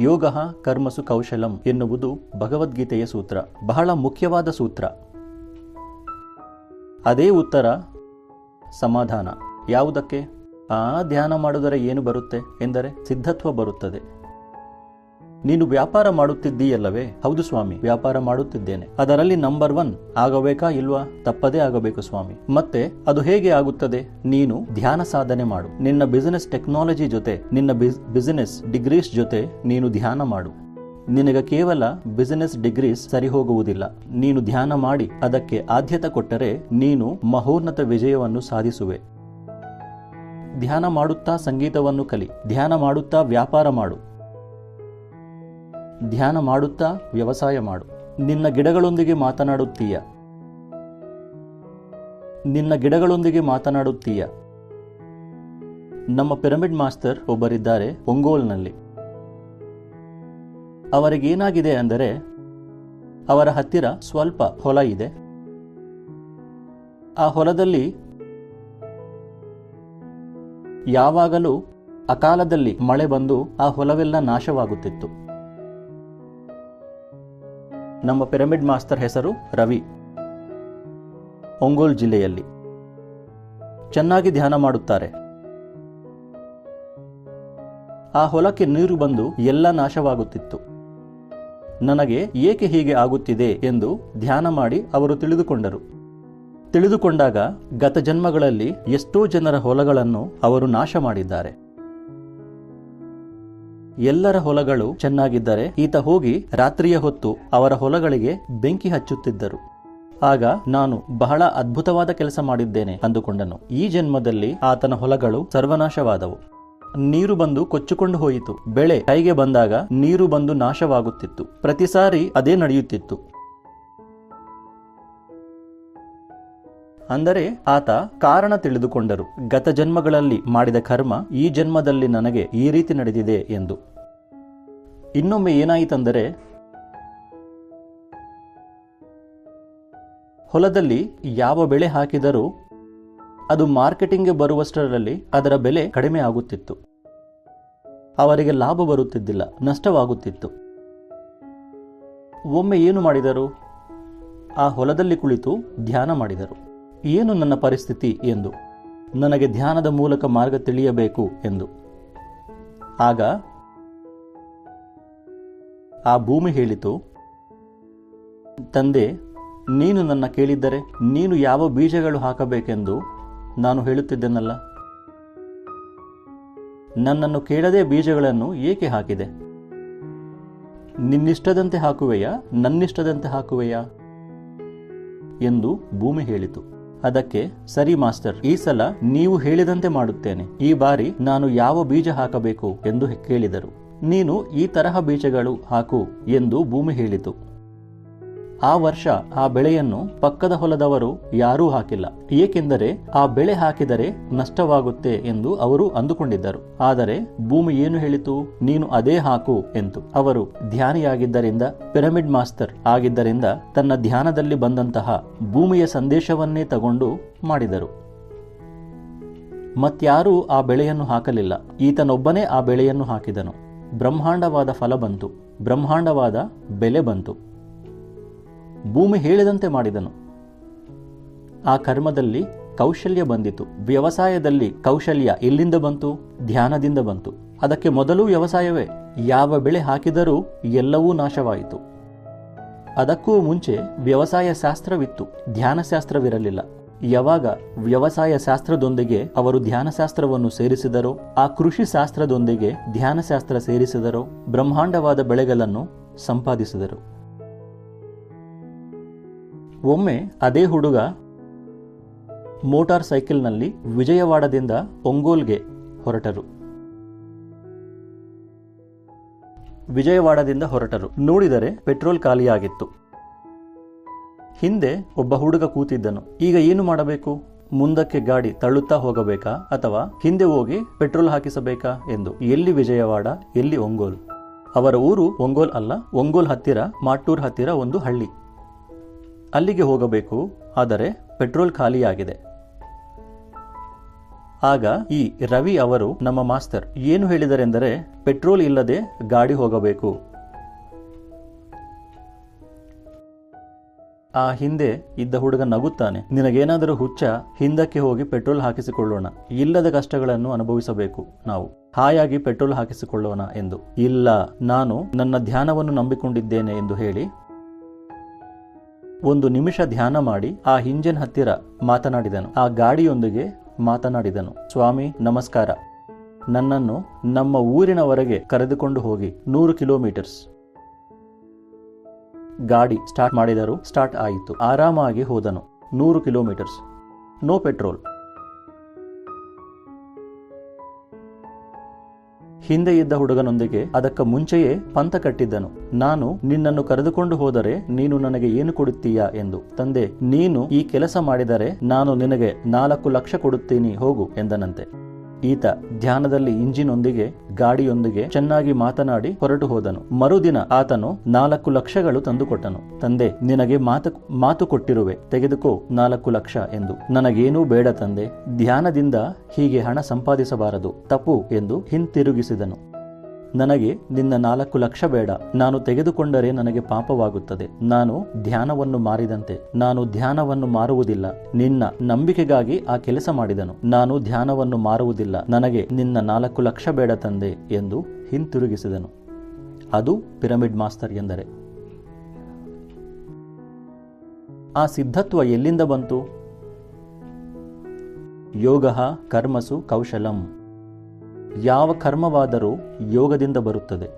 ಯೋಗ ಕರ್ಮಸು ಕೌಶಲಂ ಎನ್ನುವುದು ಭಗವದ್ಗೀತೆಯ ಸೂತ್ರ. ಬಹಳ ಮುಖ್ಯವಾದ ಸೂತ್ರ. ಅದೇ ಉತ್ತರ, ಸಮಾಧಾನ. ಯಾವುದಕ್ಕೆ? ಆ ಧ್ಯಾನ ಮಾಡಿದರೆ ಏನು ಬರುತ್ತೆ? ಎಂದರೆ ಸಿದ್ಧತ್ವ ಬರುತ್ತದೆ. ನೀನು ವ್ಯಾಪಾರ ಮಾಡುತ್ತಿದ್ದೀಯಲ್ಲವೇ? ಹೌದು ಸ್ವಾಮಿ, ವ್ಯಾಪಾರ ಮಾಡುತ್ತಿದ್ದೇನೆ. ಅದರಲ್ಲಿ ನಂಬರ್ ಒನ್ ಆಗಬೇಕಾ ಇಲ್ವಾ? ತಪ್ಪದೇ ಆಗಬೇಕು ಸ್ವಾಮಿ. ಮತ್ತೆ ಅದು ಹೇಗೆ ಆಗುತ್ತದೆ? ನೀನು ಧ್ಯಾನ ಸಾಧನೆ ಮಾಡು. ನಿನ್ನ ಬಿಸಿನೆಸ್ ಟೆಕ್ನಾಲಜಿ ಜೊತೆ, ನಿನ್ನ ಬಿಸಿನೆಸ್ ಡಿಗ್ರೀಸ್ ಜೊತೆ ನೀನು ಧ್ಯಾನ ಮಾಡು. ನಿನಗೆ ಕೇವಲ ಬಿಸಿನೆಸ್ ಡಿಗ್ರೀಸ್ ಸರಿ ಹೋಗುವುದಿಲ್ಲ. ನೀನು ಧ್ಯಾನ ಮಾಡಿ ಅದಕ್ಕೆ ಆದ್ಯತೆ ಕೊಟ್ಟರೆ ನೀನು ಮಹೋನ್ನತ ವಿಜಯವನ್ನು ಸಾಧಿಸುವೆ. ಧ್ಯಾನ ಮಾಡುತ್ತಾ ಸಂಗೀತವನ್ನು ಕಲಿ. ಧ್ಯಾನ ಮಾಡುತ್ತಾ ವ್ಯಾಪಾರ ಮಾಡು. ಧ್ಯಾನ ಮಾಡುತ್ತಾ ವ್ಯವಸಾಯ ಮಾಡು. ನಿನ್ನ ಗಿಡಗಳೊಂದಿಗೆ ಮಾತನಾಡುತ್ತೀಯ. ನಿನ್ನ ಗಿಡಗಳೊಂದಿಗೆ ಮಾತನಾಡುತ್ತೀಯ. ನಮ್ಮ ಪಿರಮಿಡ್ ಮಾಸ್ಟರ್ ಒಬ್ಬರಿದ್ದಾರೆ ಒಂಗೋಲ್ನಲ್ಲಿ. ಅವರಿಗೇನಾಗಿದೆ ಅಂದರೆ, ಅವರ ಹತ್ತಿರ ಸ್ವಲ್ಪ ಹೊಲ ಇದೆ. ಆ ಹೊಲದಲ್ಲಿ ಯಾವಾಗಲೂ ಅಕಾಲದಲ್ಲಿ ಮಳೆ ಬಂದು ಆ ಹೊಲವೆಲ್ಲ ನಾಶವಾಗುತ್ತಿತ್ತು. ನಮ್ಮ ಪಿರಮಿಡ್ ಮಾಸ್ತರ್ ಹೆಸರು ರವಿ. ಒಂಗೋಲ್ ಜಿಲ್ಲೆಯಲ್ಲಿ. ಚೆನ್ನಾಗಿ ಧ್ಯಾನ ಮಾಡುತ್ತಾರೆ. ಆ ಹೊಲಕ್ಕೆ ನೀರು ಬಂದು ಎಲ್ಲ ನಾಶವಾಗುತ್ತಿತ್ತು. ನನಗೆ ಏಕೆ ಹೀಗೆ ಆಗುತ್ತಿದೆ ಎಂದು ಧ್ಯಾನ ಮಾಡಿ ಅವರು ತಿಳಿದುಕೊಂಡರು. ತಿಳಿದುಕೊಂಡಾಗ ಗತ ಜನ್ಮಗಳಲ್ಲಿ ಎಷ್ಟೋ ಜನರ ಹೊಲಗಳನ್ನು ಅವರು ನಾಶ ಮಾಡಿದ್ದಾರೆ. ಎಲ್ಲರ ಹೊಲಗಳು ಚೆನ್ನಾಗಿದ್ದರೆ ಈತ ಹೋಗಿ ರಾತ್ರಿಯ ಹೊತ್ತು ಅವರ ಹೊಲಗಳಿಗೆ ಬೆಂಕಿ ಹಚ್ಚುತ್ತಿದ್ದರು. ಆಗ ನಾನು ಬಹಳ ಅದ್ಭುತವಾದ ಕೆಲಸ ಮಾಡಿದ್ದೇನೆ ಅಂದುಕೊಂಡನು. ಈ ಜನ್ಮದಲ್ಲಿ ಆತನ ಹೊಲಗಳು ಸರ್ವನಾಶವಾದವು. ನೀರು ಬಂದು ಕೊಚ್ಚಿಕೊಂಡು ಹೋಯಿತು. ಬೆಳೆ ಕೈಗೆ ಬಂದಾಗ ನೀರು ಬಂದು ನಾಶವಾಗುತ್ತಿತ್ತು. ಪ್ರತಿ ಸಾರಿ ಅದೇ ನಡೆಯುತ್ತಿತ್ತು. ಅಂದರೆ ಆತ ಕಾರಣ ತಿಳಿದುಕೊಂಡರು. ಗತ ಜನ್ಮಗಳಲ್ಲಿ ಮಾಡಿದ ಕರ್ಮ ಈ ಜನ್ಮದಲ್ಲಿ ನನಗೆ ಈ ರೀತಿ ನಡೆದಿದೆ ಎಂದು. ಇನ್ನೊಮ್ಮೆ ಏನಾಯಿತಂದರೆ, ಹೊಲದಲ್ಲಿ ಯಾವ ಬೆಳೆ ಹಾಕಿದರೂ ಅದು ಮಾರ್ಕೆಟಿಂಗ್ಗೆ ಬರುವಷ್ಟರಲ್ಲಿ ಅದರ ಬೆಲೆ ಕಡಿಮೆ ಆಗುತ್ತಿತ್ತು. ಅವರಿಗೆ ಲಾಭ ಬರುತ್ತಿದ್ದಿಲ್ಲ, ನಷ್ಟವಾಗುತ್ತಿತ್ತು. ಒಮ್ಮೆ ಏನು ಮಾಡಿದರು? ಆ ಹೊಲದಲ್ಲಿ ಕುಳಿತು ಧ್ಯಾನ ಮಾಡಿದರು. ಏನು ನನ್ನ ಪರಿಸ್ಥಿತಿ ಎಂದು? ನನಗೆ ಧ್ಯಾನದ ಮೂಲಕ ಮಾರ್ಗ ತಿಳಿಯಬೇಕು ಎಂದು. ಆಗ ಆ ಭೂಮಿ ಹೇಳಿತು, ತಂದೆ, ನೀನು ನನ್ನ ಕೇಳಿದ್ದರೆ ನೀನು ಯಾವ ಬೀಜಗಳು ಹಾಕಬೇಕೆಂದು ನಾನು ಹೇಳುತ್ತಿದ್ದೆನಲ್ಲ? ನನ್ನನ್ನು ಕೇಳದೆ ಬೀಜಗಳನ್ನು ಏಕೆ ಹಾಕಿದೆ? ನಿನ್ನಿಷ್ಟದಂತೆ ಹಾಕುವೆಯಾ? ನನ್ನಿಷ್ಟದಂತೆ ಹಾಕುವೆಯಾ? ಎಂದು ಭೂಮಿ ಹೇಳಿತು. ಅದಕ್ಕೆ, ಸರಿ ಮಾಸ್ಟರ್, ಈ ಸಲ ನೀವು ಹೇಳಿದಂತೆ ಮಾಡುತ್ತೇನೆ. ಈ ಬಾರಿ ನಾನು ಯಾವ ಬೀಜ ಹಾಕಬೇಕು ಎಂದು ಕೇಳಿದರು. ನೀನು ಈ ತರಹ ಬೀಜಗಳು ಹಾಕು ಎಂದು ಭೂಮಿ ಹೇಳಿತು. ಆ ವರ್ಷ ಆ ಬೆಳೆಯನ್ನು ಪಕ್ಕದ ಹೊಲದವರು ಯಾರೂ ಹಾಕಿಲ್ಲ. ಏಕೆಂದರೆ ಆ ಬೆಳೆ ಹಾಕಿದರೆ ನಷ್ಟವಾಗುತ್ತೆ ಎಂದು ಅವರು ಅಂದುಕೊಂಡಿದ್ದರು. ಆದರೆ ಭೂಮಿ ಏನು ಹೇಳಿತು? ನೀನು ಅದೇ ಹಾಕು ಎಂದು ಅವರು ಧ್ಯಾನಿಯಾಗಿದ್ದರಿಂದ, ಪಿರಮಿಡ್ ಮಾಸ್ಟರ್ ಆಗಿದ್ದರಿಂದ ತನ್ನ ಧ್ಯಾನದಲ್ಲಿ ಬಂದಂತಹ ಭೂಮಿಯ ಸಂದೇಶವನ್ನೇ ತಗೊಂಡು ಮಾಡಿದರು. ಮತ್ಯಾರೂ ಆ ಬೆಳೆಯನ್ನು ಹಾಕಲಿಲ್ಲ. ಈತನೊಬ್ಬನೇ ಆ ಬೆಳೆಯನ್ನು ಹಾಕಿದನು. ಬ್ರಹ್ಮಾಂಡವಾದ ಫಲ ಬಂತು. ಬ್ರಹ್ಮಾಂಡವಾದ ಬೆಲೆ ಬಂತು. ಭೂಮಿ ಹೇಳಿದಂತೆ ಮಾಡಿದನು. ಆ ಕರ್ಮದಲ್ಲಿ ಕೌಶಲ್ಯ ಬಂದಿತು. ವ್ಯವಸಾಯದಲ್ಲಿ ಕೌಶಲ್ಯ ಎಲ್ಲಿಂದ ಬಂತು, ಧ್ಯಾನದಿಂದ ಬಂತು. ಅದಕ್ಕೆ ಮೊದಲು ವ್ಯವಸಾಯವೇ. ಯಾವ ಬೆಳೆ ಹಾಕಿದರೂ ಎಲ್ಲವೂ ನಾಶವಾಯಿತು. ಅದಕ್ಕೂ ಮುಂಚೆ ವ್ಯವಸಾಯ ಶಾಸ್ತ್ರವಿತ್ತು ಧ್ಯಾನಶಾಸ್ತ್ರವಿರಲಿಲ್ಲ. ಯಾವಾಗ ವ್ಯವಸಾಯ ಶಾಸ್ತ್ರದೊಂದಿಗೆ ಅವರು ಧ್ಯಾನಶಾಸ್ತ್ರವನ್ನು ಸೇರಿಸಿದರೋ, ಆ ಕೃಷಿ ಶಾಸ್ತ್ರದೊಂದಿಗೆ ಧ್ಯಾನಶಾಸ್ತ್ರ ಸೇರಿಸಿದರೋ, ಬ್ರಹ್ಮಾಂಡವಾದ ಬೆಳೆಗಳನ್ನು ಸಂಪಾದಿಸಿದರು. ಒಮ್ಮೆ ಅದೇ ಹುಡುಗ ಮೋಟಾರ್ ಸೈಕಲ್ನಲ್ಲಿ ವಿಜಯವಾಡದಿಂದ ಒಂಗೋಲ್ಗೆ ಹೊರಟರು. ವಿಜಯವಾಡದಿಂದ ಹೊರಟರು. ನೋಡಿದರೆ ಪೆಟ್ರೋಲ್ ಖಾಲಿಯಾಗಿತ್ತು. ಹಿಂದೆ ಒಬ್ಬ ಹುಡುಗ ಕೂತಿದ್ದನು. ಈಗ ಏನು ಮಾಡಬೇಕು? ಮುಂದಕ್ಕೆ ಗಾಡಿ ತಳ್ಳುತ್ತಾ ಹೋಗಬೇಕಾ ಅಥವಾ ಹಿಂದೆ ಹೋಗಿ ಪೆಟ್ರೋಲ್ ಹಾಕಿಸಬೇಕಾ ಎಂದು ಎಲ್ಲಿ ವಿಜಯವಾಡ, ಎಲ್ಲಿ ಒಂಗೋಲ್? ಅವರ ಊರು ಒಂಗೋಲ್ ಅಲ್ಲ, ಒಂಗೋಲ್ ಹತ್ತಿರ ಮಾಟೂರ್ ಹತ್ತಿರ ಒಂದು ಹಳ್ಳಿ. ಅಲ್ಲಿಗೆ ಹೋಗಬೇಕು, ಆದರೆ ಪೆಟ್ರೋಲ್ ಖಾಲಿಯಾಗಿದೆ. ಆಗ ಈ ರವಿ ಅವರು, ನಮ್ಮ ಮಾಸ್ತರ್, ಏನು ಹೇಳಿದರೆಂದರೆ, ಪೆಟ್ರೋಲ್ ಇಲ್ಲದೆ ಗಾಡಿ ಹೋಗಬೇಕು. ಆ ಹಿಂದೆ ಇದ್ದ ಹುಡುಗ ನಗುತ್ತಾನೆ. ನಿನಗೇನಾದರೂ ಹುಚ್ಚ, ಹಿಂದಕ್ಕೆ ಹೋಗಿ ಪೆಟ್ರೋಲ್ ಹಾಕಿಸಿಕೊಳ್ಳೋಣ. ಇಲ್ಲದ ಕಷ್ಟಗಳನ್ನು ಅನುಭವಿಸಬೇಕು ನಾವು. ಹಾಯಾಗಿ ಪೆಟ್ರೋಲ್ ಹಾಕಿಸಿಕೊಳ್ಳೋಣ ಎಂದು. ಇಲ್ಲ, ನಾನು ನನ್ನ ಧ್ಯಾನವನ್ನು ನಂಬಿಕೊಂಡಿದ್ದೇನೆ ಎಂದು ಹೇಳಿ ಒಂದು ನಿಮಿಷ ಧ್ಯಾನ ಮಾಡಿ ಆ ಹಿಂಜನ್ ಹತ್ತಿರ ಮಾತನಾಡಿದನು. ಆ ಗಾಡಿಯೊಂದಿಗೆ ಮಾತನಾಡಿದನು. ಸ್ವಾಮಿ, ನಮಸ್ಕಾರ. ನನ್ನನ್ನು ನಮ್ಮ ಊರಿನವರೆಗೆ ಕರೆದುಕೊಂಡು ಹೋಗಿ ನೂರು ಕಿಲೋಮೀಟರ್ಸ್. ಗಾಡಿ ಸ್ಟಾರ್ಟ್ ಮಾಡಿದರು ಸ್ಟಾರ್ಟ್ ಆಯಿತು. ಆರಾಮಾಗಿ ಹೋದನು. ನೂರು ಕಿಲೋಮೀಟರ್ಸ್. No petrol. ಹಿಂದೆ ಇದ್ದ ಹುಡುಗನೊಂದಿಗೆ ಅದಕ್ಕ ಮುಂಚೆಯೇ ಪಂತ ಕಟ್ಟಿದ್ದನು. ನಾನು ನಿನ್ನನ್ನು ಕರೆದುಕೊಂಡು ಹೋದರೆ ನೀನು ನನಗೆ ಏನು ಕೊಡುತ್ತೀಯಾ ಎಂದು. ತಂದೆ, ನೀನು ಈ ಕೆಲಸ ಮಾಡಿದರೆ ನಾನು ನಿನಗೆ ನಾಲ್ಕು ಲಕ್ಷ ಕೊಡುತ್ತೀನಿ, ಹೋಗು ಎಂದನಂತೆ. ಈತ ಧ್ಯಾನದಲ್ಲಿ ಇಂಜಿನೊಂದಿಗೆ, ಗಾಡಿಯೊಂದಿಗೆ ಚೆನ್ನಾಗಿ ಮಾತನಾಡಿ ಹೊರಟು ಹೋದನು. ಮರುದಿನ ಆತನು ನಾಲ್ಕು ಲಕ್ಷಗಳು ತಂದುಕೊಟ್ಟನು. ತಂದೆ, ನಿನಗೆ ಮಾತು ಮಾತು ಕೊಟ್ಟಿರುವೆ. ತೆಗೆದುಕೋ ನಾಲ್ಕು ಲಕ್ಷ ಎಂದು. ನನಗೇನೂ ಬೇಡ ತಂದೆ. ಧ್ಯಾನದಿಂದ ಹೀಗೆ ಹಣ ಸಂಪಾದಿಸಬಾರದು. ತಪ್ಪು ಎಂದು ಹಿಂತಿರುಗಿಸಿದನು. ನನಗೆ ನಿನ್ನ ನಾಲ್ಕು ಲಕ್ಷ ಬೇಡ. ನಾನು ತೆಗೆದುಕೊಂಡರೆ ನನಗೆ ಪಾಪವಾಗುತ್ತದೆ. ನಾನು ಧ್ಯಾನವನ್ನು ಮಾರಿದಂತೆ. ನಾನು ಧ್ಯಾನವನ್ನು ಮಾರುವುದಿಲ್ಲ. ನಿನ್ನ ನಂಬಿಕೆಗಾಗಿ ಆ ಕೆಲಸ ಮಾಡಿದನು. ನಾನು ಧ್ಯಾನವನ್ನು ಮಾರುವುದಿಲ್ಲ. ನನಗೆ ನಿನ್ನ ನಾಲ್ಕು ಲಕ್ಷ ಬೇಡ ತಂದೆ ಎಂದು ಹಿಂತಿರುಗಿಸಿದನು. ಅದು ಪಿರಮಿಡ್ ಮಾಸ್ತರ್ ಎಂದರೆ. ಆ ಸಿದ್ಧತ್ವ ಎಲ್ಲಿಂದ ಬಂತು? ಯೋಗ ಕರ್ಮಸು ಕೌಶಲಂ. ಯಾವ ಕರ್ಮವಾದರೂ ಯೋಗದಿಂದ ಬರುತ್ತದೆ.